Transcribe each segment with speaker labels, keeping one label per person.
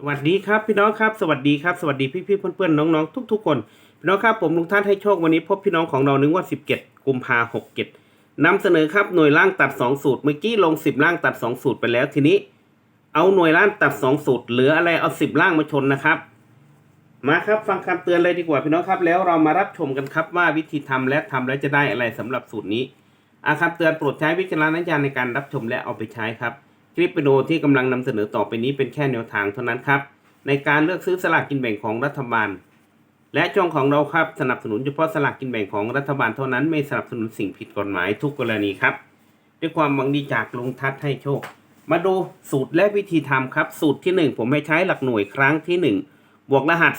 Speaker 1: สวัสดีครับพี่น้องครับสวัสดีครับสวัสดีพี่พี่ๆเพื่อนๆน้องๆทุกคนพี่น้องครับผมลุงท่านให้โชควันนี้พบพี่น้องของเราหนึ่งว่า17กุมภาหกเจ็ดนำเสนอครับหน่วยล่างตัด2สูตรเมื่อกี้ลง10ล่างตัด2สูตรไปแล้วทีนี้ เอาหน่วยล่างตัด2สูตรเหลืออะไรเอา10ล่างมาชนนะครับมาครับฟังคำเตือนเลยดีกว่าพี่น้องครับ แล้วเรามารับชมกันครับว่าวิธีทำและทำแล้วจะได้อะไรสำหรับสูตรนี้อาคำเตือนโปรดใช้วิจารณญาณในการรับชมและเอาไปใช้ครับ คลิปวิดีโอที่กำลังนำเสนอต่อไปนี้เป็นแค่แนวทางเท่านั้นครับ ในการเลือกซื้อสลากกินแบ่งของรัฐบาล และช่องของเราครับสนับสนุนเฉพาะสลากกินแบ่งของรัฐบาลเท่านั้นไม่สนับสนุนสิ่งผิดกฎหมายทุกกรณีครับ ด้วยความหวังดีจากลุงทัศน์ให้โชค มาดูสูตรและวิธีทำครับ สูตรที่ 1 ผมให้ใช้หลักหน่วยครั้งที่ 1 บวกรหัส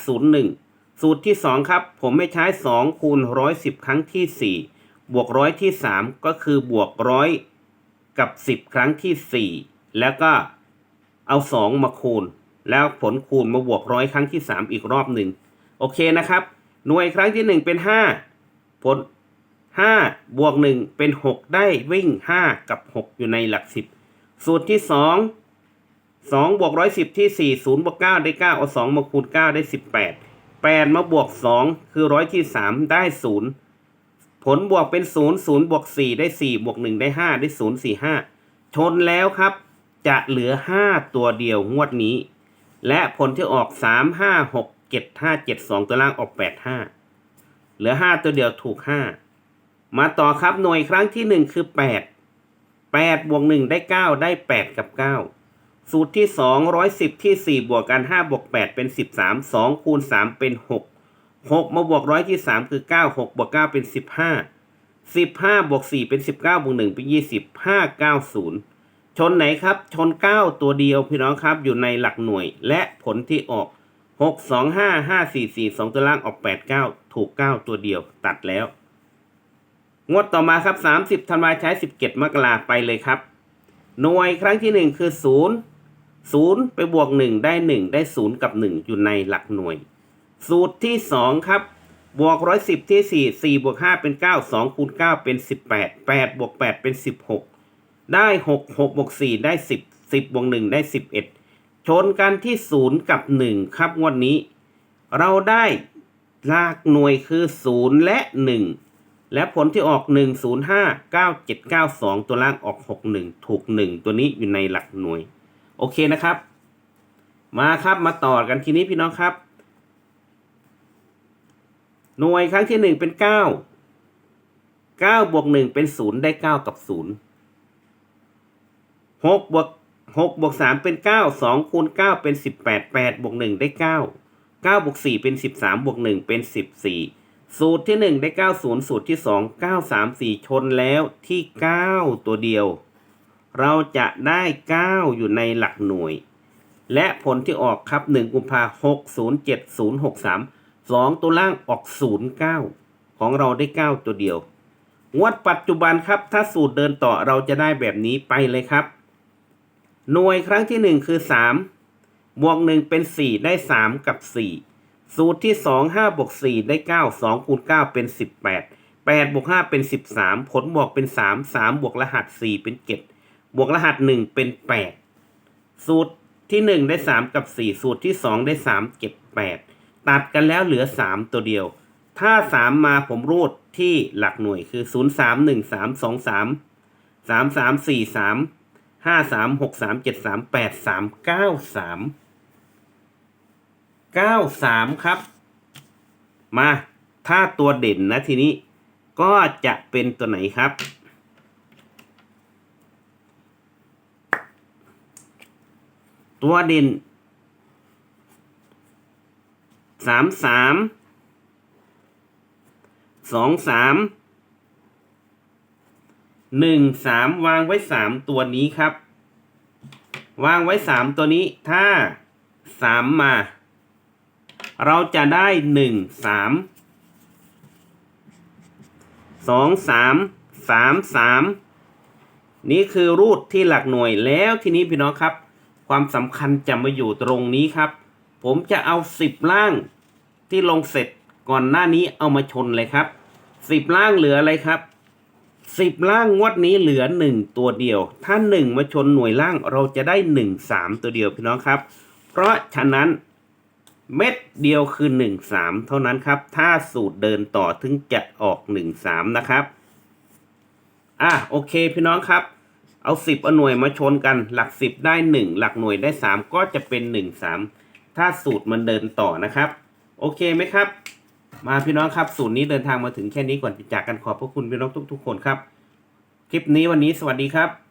Speaker 1: 01 สูตรที่ 2 ครับ ผมให้ใช้ 2 คูณ 110 ครั้งที่ 4 บวกร้อยที่ 3 ก็คือบวกร้อยกับ 10 ครั้งที่ 4 แล้วก็เอา2มาคูณ แล้วผลคูณมาบวกร้อยครั้งที่3อีกรอบหนึ่งโอเคนะครับ หน่วยครั้งที่1เป็น5ผล5บวก1เป็น6ได้วิ่ง5กับ6อยู่ในหลัก10สูตรที่2 2บวก110ที่4 0บวก9ได้9เอา2มาคูณ9ได้18 8มาบวก2คือร้อยที่3ได้0ผลบวกเป็น0 0บวก4ได้4บวก1ได้5ได้0 4 5ชนแล้วครับ จะเหลือ 5 ตัวเดียวงวดนี้ และผลที่ออก 3 5 6 7 5 7 2 ตัวล่างออก 8 5 เหลือ 5 ตัวเดียวถูก 5 มาต่อครับหน่วยครั้งที่ 1 คือ 8 8บวก1ได้ 9 ได้ 8 กับ 9 สูตรที่ 2 110 ที่ 4 บวกกัน 5 บวก 8 เป็น 13 2 คูณ 3 เป็น 6 6 มาบวกร้อยที่ 3 คือ 9 6 บวก 9 เป็น 15 15 บวก 4 เป็น 19 บวก 1 เป็น 20 5 9 0 ชนไหนครับ ชน 9 ตัวเดียวพี่น้องครับอยู่ในหลักหน่วย และผลที่ออก 6 2 5 5 4 4 2 ตัวล่างออก 8 9 ถูก 9 ตัวเดียวตัดแล้ว งวดต่อมาครับ 30ธันวาใช้ 17 มกราไปเลยครับ หน่วยครั้งที่ 1 คือ 0 0 ไปบวก 1 ได้ 1 ได้ 0 กับ 1 อยู่ในหลักหน่วย สูตรที่ 2 ครับบวก110ที่4 4บวก5เป็น9 2คูณ9เป็น18 8บวก8เป็น16 ได้6 6บวก4ได้10 10บบวก1ได้11ชนกันที่0กับ1ครับงวดนี้ เราได้ลักหน่วยคือ0และ1และผลที่ออก 1 0 5 9 7 9 2 ตัวล่างออก 6 1 ถูก 1 ตัวนี้อยู่ในหลักหน่วย โอเคนะครับ มาครับมาต่อกันทีนี้พี่น้องครับ หน่วยครั้งที่หนึ่งเป็นเก้าเก้าบวกหนึ่งเป็นศูนย์ได้เก้ากับศูนย์ หกบวกหกบวกสามเป็นเก้าสองคูณเก้าเป็นสิบแปดแปดบวกหนึ่งได้เก้าเก้าบวกสี่เป็นสิบสามบวกหนึ่งเป็นสิบสี่สูตรที่หนึ่งได้เก้าศูนย์สูตรที่สองเก้าสามสี่ชนแล้วที่เก้าตัวเดียว เราจะได้เก้าอยู่ในหลักหน่วย และผลที่ออกครับหนึ่งกุมภาหกศูนย์เจ็ดศูนย์หกสามสองตัวล่างออกศูนย์เก้าของเราได้เก้าตัวเดียวงวดปัจจุบันครับ ถ้าสูตรเดินต่อเราจะได้แบบนี้ไปเลยครับ หน่วยครั้งที่ 1 คือ 3 บวก 1 เป็น 4 ได้ 3 กับ 4 สูตรที่ 2 5บวก4ได้ 9 2คูณ9เป็น 18 8บวก5เป็น 13 ผลบวกเป็น 3 3 บวกรหัส 4 เป็น 7 บวกรหัส 1 เป็น 8 สูตรที่ 1 ได้ 3 กับ 4 สูตรที่ 2 ได้ 3 7 8 ตัดกันแล้วเหลือ 3 ตัวเดียว ถ้า 3 มาผมรูดที่หลักหน่วยคือ 0 3 1 3 2 3 3 3 4 3 ห้าสามหกสามเจ็ดสามแปดสามเก้าสามเก้าสามครับ มาถ้าตัวเด่นนะทีนี้ก็จะเป็นตัวไหนครับ ตัวเด่นสามสามสองสาม หนึ่งสามวางไว้สามตัวนี้ครับ วางไว้สามตัวนี้ถ้าสามมา เราจะได้หนึ่งสามสองสามสามสามนี่คือรูดที่หลักหน่วยแล้วทีนี้พี่น้องครับ ความสำคัญจะมาอยู่ตรงนี้ครับ ผมจะเอาสิบล่างที่ลงเสร็จก่อนหน้านี้เอามาชนเลยครับสิบล่างเหลืออะไรครับ สิบล่างงวดนี้เหลือหนึ่งตัวเดียว ถ้าหนึ่งมาชนหน่วยล่างเราจะได้หนึ่งสามตัวเดียวพี่น้องครับ เพราะฉะนั้นเม็ดเดียวคือหนึ่งสามเท่านั้นครับ ถ้าสูตรเดินต่อถึงจะออกหนึ่งสามนะครับ อะโอเคพี่น้องครับ เอาสิบเอาหน่วยมาชนกัน หลักสิบได้หนึ่งหลักหน่วยได้สามก็จะเป็นหนึ่งสามถ้าสูตรมันเดินต่อนะครับ โอเคไหมครับ มาพี่น้องครับสูตรนี้เดินทางมาถึงแค่นี้ก่อนจากกันขอบพระคุณพี่น้องทุก ๆ คนครับ คลิปนี้วันนี้สวัสดีครับ